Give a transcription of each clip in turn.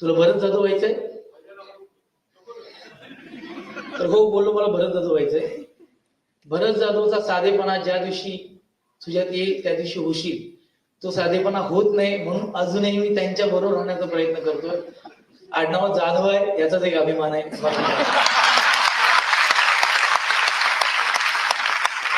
तुला भरत जाधव व्हायचंय? तर हो बोललो मला भरत जाधव व्हायचंय. भरत जाधवचा साधेपणा ज्या दिवशी तुझ्यात येईल त्या दिवशी होशील. तो साधेपणा होत नाही म्हणून अजूनही मी त्यांच्या बरोबर राहण्याचा प्रयत्न करतोय. आडनाव जाधव आहे याचाच एक अभिमान आहे.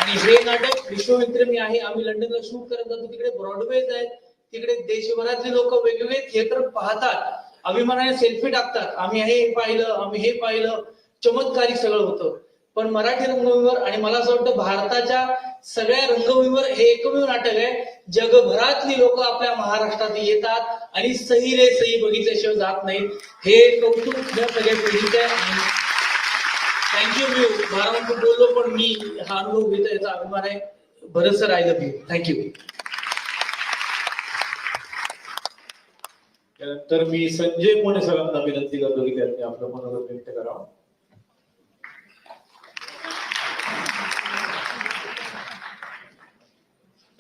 आणि हे नाटक विश्वमित्र मी आहे. आम्ही लंडनला शूट करत जातो. तिकडे ब्रॉडवेज आहेत. तिकडे देशभरातले लोक वेगवेगळे थिएटर पाहतात. अभिमानाने सेल्फी टाकतात. आम्ही हे पाहिलं आम्ही हे पाहिलं. चमत्कारिक सगळं होतं. पण मराठी रंगभूमीवर आणि मला असं वाटतं भारताच्या सगळ्या रंगभूमीवर हे एकमेव नाटक आहे. जगभरातली लोक आपल्या महाराष्ट्रात येतात आणि सही रे सही बघितल्याशिवाय जात नाही हे कौतुक सगळ्या पिढीचं आहे. थँक्यू मी बारामती बोललो पण मी हा अनुभव घेतो याचा अभिमान आहे. Bharat sir I love you thank you त्यानंतर मी संजय कोणे सरांना विनंती करतो की त्यांनी आपलं मनोगत व्यक्त करावं.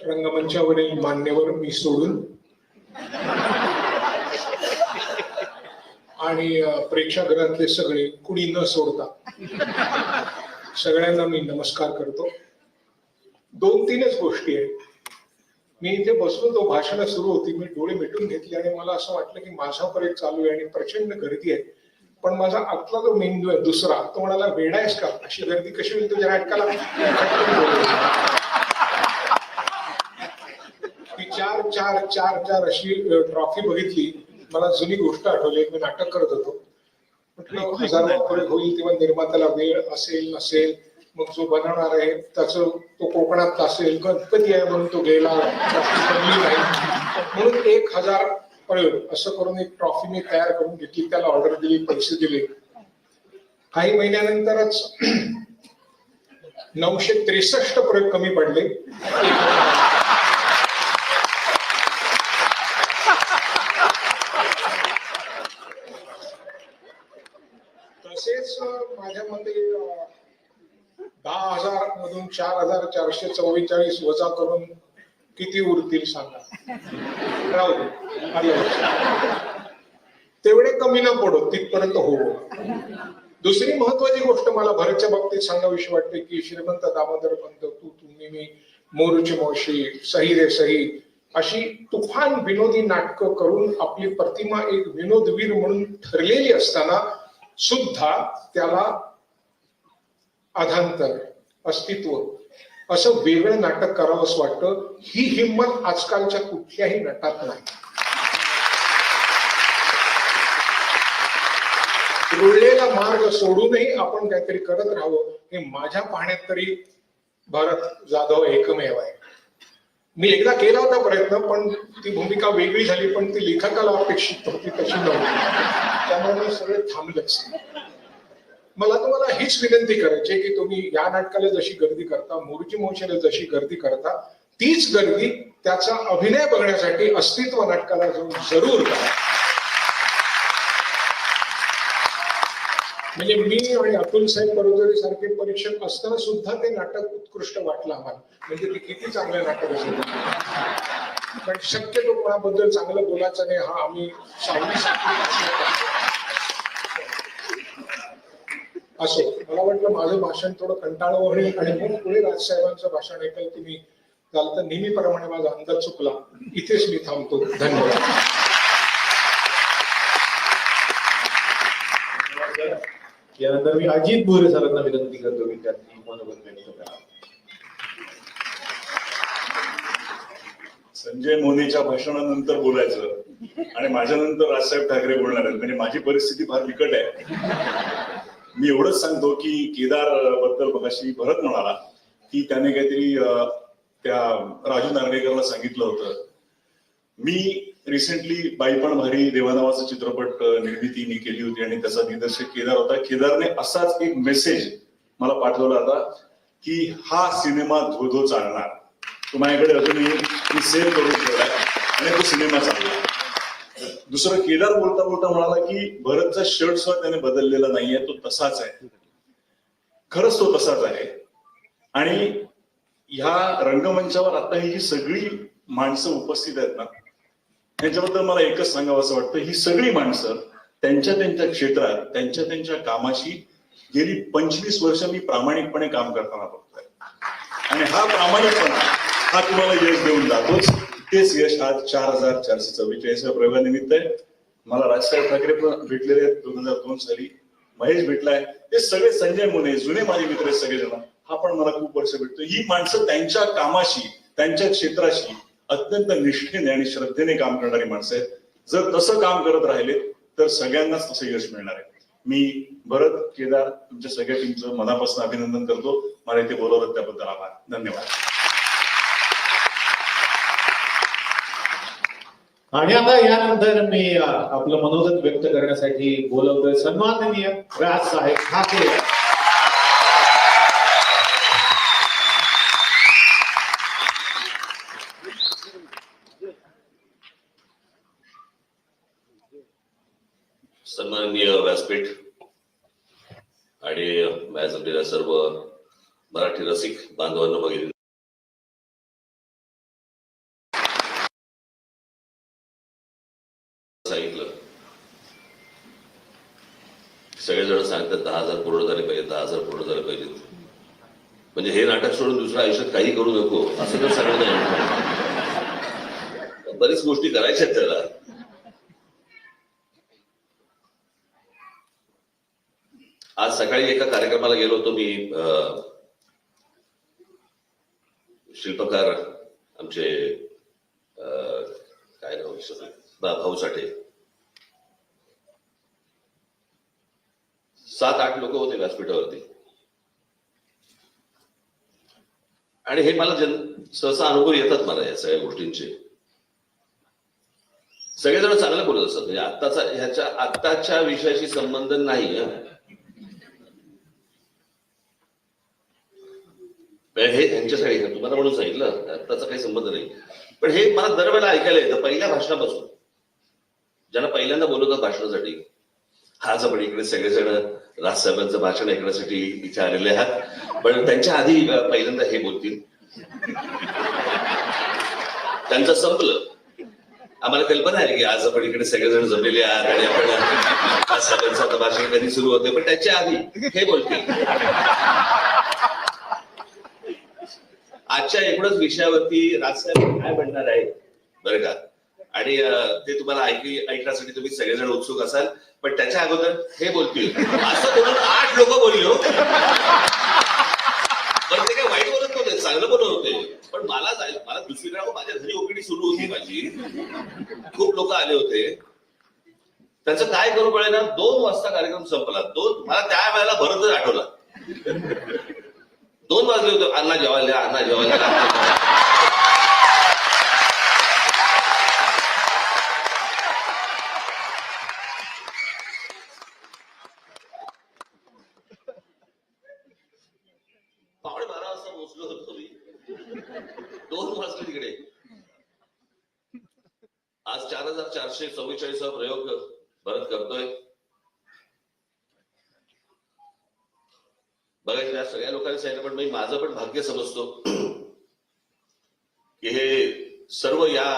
रंगमंचावरील मान्यवर मी सोडून. आणि प्रेक्षागृहातले सगळे कुणी न सोडता सगळ्यांना मी नमस्कार करतो. दोन तीनच गोष्टी आहेत. मी इथे बसलो तो भाषण सुरू होती. मी डोळे मिटून घेतले आणि मला असं वाटलं की माझा पर्यंत चालू आहे आणि प्रचंड गर्दी आहे. पण माझा आतला जो मेंदू आहे दुसरा तो म्हणाला वेडा आहेस का? अशी गर्दी कशी होईल तुझ्या नाटकाला? चार चार चार चार अशी ट्रॉफी बघितली. मला जुनी गोष्ट आठवली. मी नाटक करत होतो. म्हटलं हजारो होईल तेव्हा निर्मात्याला वेळ असेल नसेल. मग जो बनवणार आहे त्याचं तो कोकणात असेल गणपती आहे म्हणून तो गेला म्हणून एक हजार प्रयोग असं करून एक ट्रॉफी मी तयार करून घेतली त्याला ऑर्डर दिली पैसे दिले. काही महिन्यानंतरच नऊशे त्रेसष्ट प्रयोग कमी पडले तसेच अं, माझ्या मते अं, दहा हजार मधून चार हजार चारशे चव्वेचाळीस वजा करून किती उरतील सांगा? राहू दे तेवढे कमी न पडो तिथपर्यंत हो. दुसरी महत्वाची गोष्ट मला भरतच्या बाबतीत सांगावीशी वाटते की श्रीमंत दामोदर पंत तू तुम्ही मी मोरूची मावशी सही रे सही अशी तुफान विनोदी नाटकं करून आपली प्रतिमा एक विनोदवीर म्हणून ठरलेली असताना सुद्धा त्याला अधांतर अस्तित्व असं वेगळं नाटक करावंच वाटतं. ही हिंमत आजकालच्या कुठल्याही नटात नाही. रुळलेला मार्ग सोडूनही आपण काहीतरी करत राहावं हे माझ्या पाहण्यात तरी भरत जाधव एकमेव आहे. मी एकदा केला होता प्रयत्न पण ती भूमिका वेगळी झाली पण ती लेखकाला अपेक्षित होती तशी नव्हती. त्यामुळे मी सगळे थांबलंच. मला तुम्हाला हीच विनंती करायची की तुम्ही या नाटकाला जशी गर्दी करता मोरजी मोशीला जशी गर्दी करता तीच गर्दी त्याचा अभिनय बघण्यासाठी अस्तित्व नाटकाला जाऊन जरूर करा. म्हणजे मी आणि अतुल साहेब बरोदरी सारखे परीक्षक असताना सुद्धा ते नाटक उत्कृष्ट वाटलं आम्हाला. म्हणजे ते किती चांगलं नाटक असेल पण शक्यतो कोणाबद्दल चांगलं बोलायचं नाही हा आम्ही असो. मला वाटलं माझं भाषण थोडं कंटाळं होईल आणि मग पुढे राजसाहेबांचं भाषण ऐकाल की मी झालं तर नेहमीप्रमाणे माझा अंदाज चुकला. इथेच मी थांबतो. धन्यवाद. यानंतर मी अजित बोरे सरांना विनंती करतो की त्यांनी मनोगत व्यक्त करावं संजय मोनेच्या भाषणानंतर बोलायचं आणि माझ्यानंतर राजसाहेब ठाकरे बोलणार आहेत. म्हणजे माझी परिस्थिती फार बिकट आहे. मी एवढंच सांगतो की केदारबद्दल मगाशी भरत म्हणाला की त्याने काहीतरी त्या राजू नार्वेकरला सांगितलं होतं. मी रिसेंटली बाईपण भारी देवानावाचा चित्रपट अं, निर्मिती मी केली होती आणि त्याचा दिग्दर्शक केदार होता. केदारने असाच एक मेसेज मला पाठवला होता की हा सिनेमा धो चालणार. तो माझ्याकडे अजूनही मी सेव्ह करून ठेवलाय आणि तो सिनेमा चालला दुसरं केदार बोलता बोलता म्हणाला की भरतचा शर्ट सुद्धा त्याने बदललेला नाहीये तो तसाच आहे. खरंच तो तसाच आहे. आणि ह्या रंगमंचावर आता ही जी सगळी माणसं उपस्थित आहेत ना त्याच्याबद्दल मला एकच सांगावं असं वाटतं ही सगळी माणसं त्यांच्या त्यांच्या क्षेत्रात त्यांच्या त्यांच्या कामाशी गेली पंचवीस वर्ष मी प्रामाणिकपणे काम करताना बघतोय. आणि हा प्रामाणिकपणा हा तुम्हाला यश देऊन जातोच. तेच यश आज चार हजार चारशे चव्वेचाळीसव्या प्रयोगानिमित्त आहे. मला राजसाहेब ठाकरे पण भेटलेले आहेत दोन हजार दोन साली. महेश भेटलाय. ते सगळे संजय मुने जुने माझे मित्र आहेत सगळेजण. हा पण मला खूप वर्ष भेटतो ही माणसं त्यांच्या कामाशी त्यांच्या क्षेत्राशी अत्यंत निष्ठेने आणि श्रद्धेने काम करणारी माणसं आहेत. जर तसं काम करत राहिले तर सगळ्यांनाच तसं यश मिळणार आहे. मी भरत केदार तुमच्या सगळ्या टीमचं मनापासून अभिनंदन करतो. मला इथे बोलवलं त्याबद्दल आभार. धन्यवाद. आणि आता यानंतर मी आपलं मनोगत व्यक्त करण्यासाठी बोलवतोय सन्माननीय राज साहेब ठाकरे. सन्माननीय व्यासपीठ आणि माझ्या सर्व मराठी रसिक बांधवांना बघितले सांगितलं सगळेजण सांगतात दहा हजार पूर्ण झाले पाहिजे दहा हजार पूर्ण झाले पाहिजेत म्हणजे हे नाटक सोडून दुसरं आयुष्यात काही करू नको असं तर सगळं बरीच गोष्टी करायच्या आहेत त्याला. आज सकाळी एका कार्यक्रमाला गेलो होतो मी शिल्पकार आमचे काय नाव भाऊ साठे. सात आठ लोक होते व्यासपीठावरती. आणि हे मला जन सहसा अनुभव येतात मला या सगळ्या गोष्टींचे. सगळेजण चांगलं बोलत असतात. म्हणजे आत्ताचा ह्याच्या आत्ताच्या विषयाशी संबंध नाही हे. यांच्यासाठी तुम्हाला म्हणून सांगितलं आत्ताचा काही संबंध नाही. पण हे मला दरवेळेला ऐकायला येतं. पहिल्या भाषणापासून. ज्यांना पहिल्यांदा बोलवतात भाषणासाठी. हा आपण इकडे सगळेजण राजसाहेबांचं भाषण ऐकण्यासाठी इथे आलेले आहात. पण त्यांच्या आधी पहिल्यांदा हे बोलतील. त्यांचं संपलं. आम्हाला कल्पना आहे की आज आपण इकडे सगळेजण जमलेले आहात आणि आपण राजसाहेबांचं आता भाषण कधी सुरू होते पण त्याच्या आधी हे बोलतील. आजच्या एकूणच विषयावरती राजसाहेब काय म्हणणार आहे बरं का? आणि ते तुम्हाला ऐकली ऐकण्यासाठी तुम्ही सगळेजण उत्सुक असाल पण त्याच्या अगोदर हे बोलतील. असं बोलून आठ लोक बोललो पण ते काय वाईट बोलत नव्हते चांगलं बोलत होते. पण मला जायला मला दुसरीकडे माझ्या घरी ओपीडी सुरू होती माझी. खूप लोक आले होते. त्याचं काय करू कळे ना दोन वाजता कार्यक्रम संपला. दोन मला त्या वेळेला भरतच आठवला. दोन वाजले होते अण्णा जेवायला अण्णा जेवायला. पोचलो होतो मी. दोन वाजले तिकडे. आज चार हजार चारशे चव्वेचाळीस प्रयोग परत करतोय. बघा या सगळ्या लोकांनी सांगितलं पण मी माझं पण भाग्य समजतो की हे सर्व या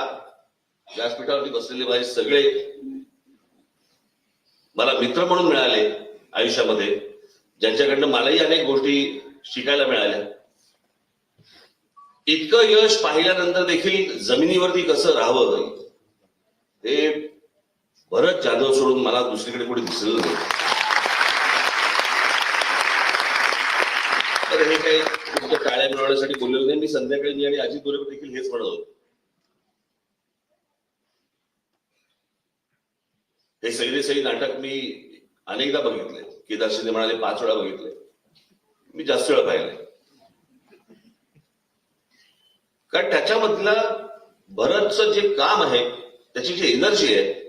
व्यासपीठावरती बसलेले माझे सगळे मला मित्र म्हणून मिळाले आयुष्यामध्ये. ज्यांच्याकडनं मलाही अनेक गोष्टी शिकायला मिळाल्या. इतकं यश पाहिल्यानंतर देखील जमिनीवरती कसं राहावं ते भरत जाधव सोडून मला दुसरीकडे कोणी दिसलं नाही. तर हे काही तुमच्या टाळ्या मिळवण्यासाठी बोललेलं नाही. मी संध्याकाळी मी आणि अजित बोरे देखील हेच म्हणत होतो. हे सगळे सगळी नाटक मी अनेकदा बघितले. केदार शिंदे म्हणाले पाच वेळा बघितले. मी जास्त वेळा पाहिले कारण त्याच्यामधलं बरंचसं जे काम आहे त्याची जी एनर्जी आहे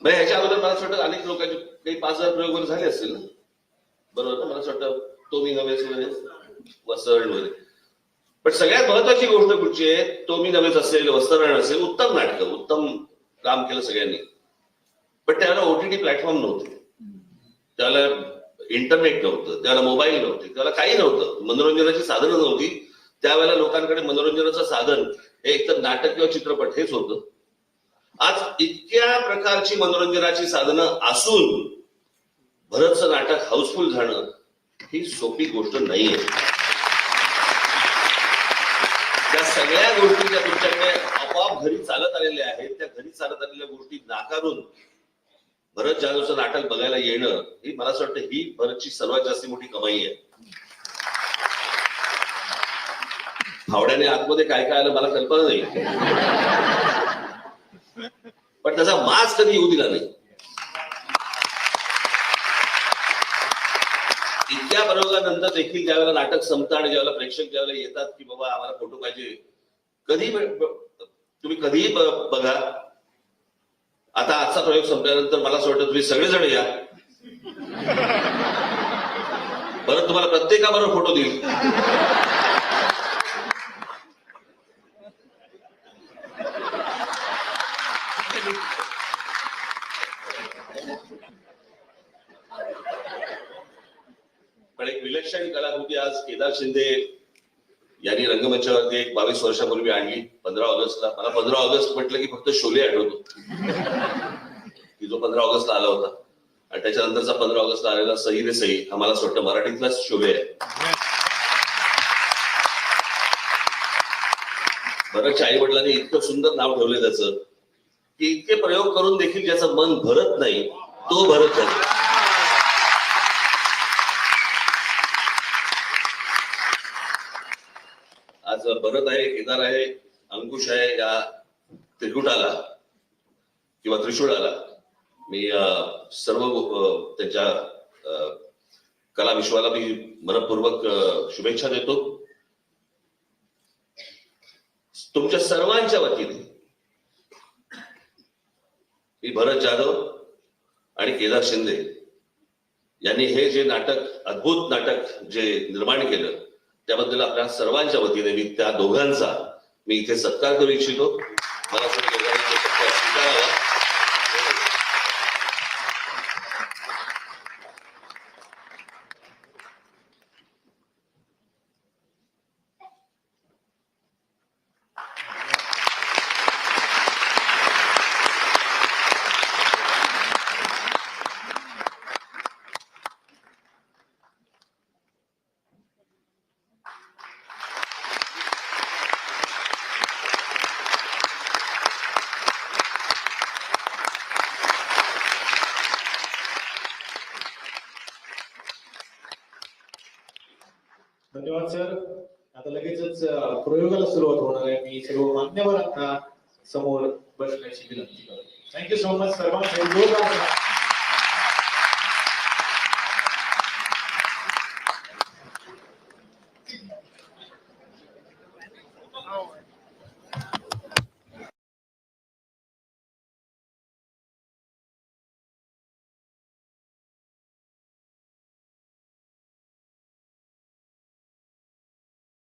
म्हणजे ह्याच्या अगोदर मला असं वाटतं अनेक लोकांचे काही पाच हजार प्रयोग वगैरे झाले असतील ना? बरोबर ना? मला असं वाटतं तो मी नव्हेच वगैरे वसरण वगैरे पण सगळ्यात महत्वाची गोष्ट कुठची आहे तो मी नव्हेच असेल वस्तरण असेल उत्तम नाटकं उत्तम काम केलं सगळ्यांनी. पण त्याला ओटीटी प्लॅटफॉर्म नव्हते. त्याला इंटरनेट नव्हतं त्याला मोबाईल नव्हते त्याला काही नव्हतं. मनोरंजनाची साधनं नव्हती. त्यावेळेला लोकांकडे मनोरंजनाचं साधन हे एकतर नाटक किंवा चित्रपट हेच होतं. आज इतक्या प्रकारची मनोरंजनाची साधनं असून भरतचं नाटक हाऊसफुल झालं ही सोपी गोष्ट नाहीये. त्या सगळ्या गोष्टी ज्या तुमच्याकडे आपोआप घरी चालत आलेल्या आहेत त्या घरी चालत आलेल्या गोष्टी नाकारून भरत जाधवचं नाटक बघायला येणं ही मला असं वाटतं ही भरतची सर्वात जास्त मोठी कमाई आहे. फावड्याने आतमध्ये काय काय आलं मला कल्पना नाही. पण त्याचा माज कधी येऊ दिला नाही. इतक्या प्रयोगानंतर देखील ज्यावेळेला नाटक संपतं आणि ज्यावेळेला प्रेक्षक ज्यावेळेला येतात की बाबा आम्हाला फोटो पाहिजे कधी तुम्ही कधीही बघा. आता आजचा प्रयोग संपल्यानंतर मला असं वाटतं तुम्ही सगळेजण या. परत तुम्हाला प्रत्येकाबरोबर फोटो देईल पण एक विलक्षण कलाकृती आज केदार शिंदे यांनी रंगमंचावरती एक बावीस वर्षापूर्वी आणली पंधरा ऑगस्टला. मला पंधरा ऑगस्ट म्हटलं की फक्त शोले आठवतो की जो पंधरा ऑगस्टला आला होता. आणि त्याच्यानंतरचा पंधरा ऑगस्टला आलेला सही रे सही हा मला वाटतं मराठीतलाच शोले आहे. बऱ्याचशा आई वडिलांनी इतकं सुंदर नाव ठेवलं त्याचं की इतके प्रयोग करून देखील ज्याचं मन भरत नाही तो भरत नाही आज भरत आहे केदार आहे अंकुश आहे या त्रिकुटाला किंवा त्रिशूळाला. मी सर्व त्यांच्या अं, कला विश्वाला मी मनपूर्वक शुभेच्छा देतो. तुमच्या सर्वांच्या वतीने मी भरत जाधव आणि केदार शिंदे यांनी हे जे नाटक अद्भुत नाटक जे निर्माण केलं त्याबद्दल आपल्या सर्वांच्या वतीने मी त्या दोघांचा मी इथे सत्कार करू इच्छितो. मला सत्कार स्वीकारावा. धन्यवाद सर आता लगेचच प्रयोगाला सुरुवात होणार आहे. मी सर्व मान्यवरांना समोर बसण्याची विनंती करतो. थँक्यू सो मच सर्वांना